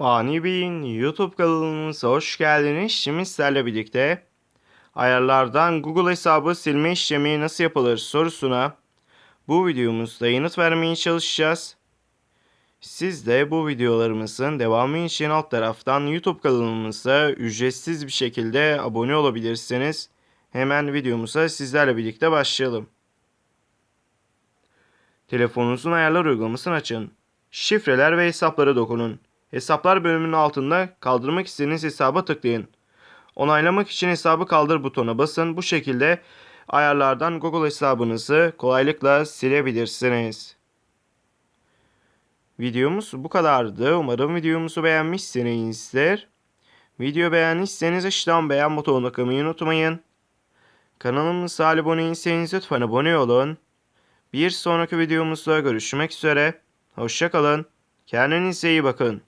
Fani Bey'in YouTube kanalımıza hoş geldiniz. Şimdi sizlerle birlikte ayarlardan Google hesabı silme işlemi nasıl yapılır sorusuna bu videomuzda yanıt vermeye çalışacağız. Siz de bu videolarımızın devamı için alt taraftan YouTube kanalımıza ücretsiz bir şekilde abone olabilirsiniz. Hemen videomuza sizlerle birlikte başlayalım. Telefonunuzun ayarlar uygulamasını açın. Şifreler ve hesaplara dokunun. Hesaplar bölümünün altında kaldırmak istediğiniz hesaba tıklayın. Onaylamak için hesabı kaldır butonuna basın. Bu şekilde ayarlardan Google hesabınızı kolaylıkla silebilirsiniz. Videomuz bu kadardı. Umarım videomuzu beğenmişsinizdir. Video beğendiyseniz aşağıdan beğen butonuna tıklamayı unutmayın. Kanalımıza abone değilseniz lütfen abone olun. Bir sonraki videomuzda görüşmek üzere. Hoşçakalın. Kendinize iyi bakın.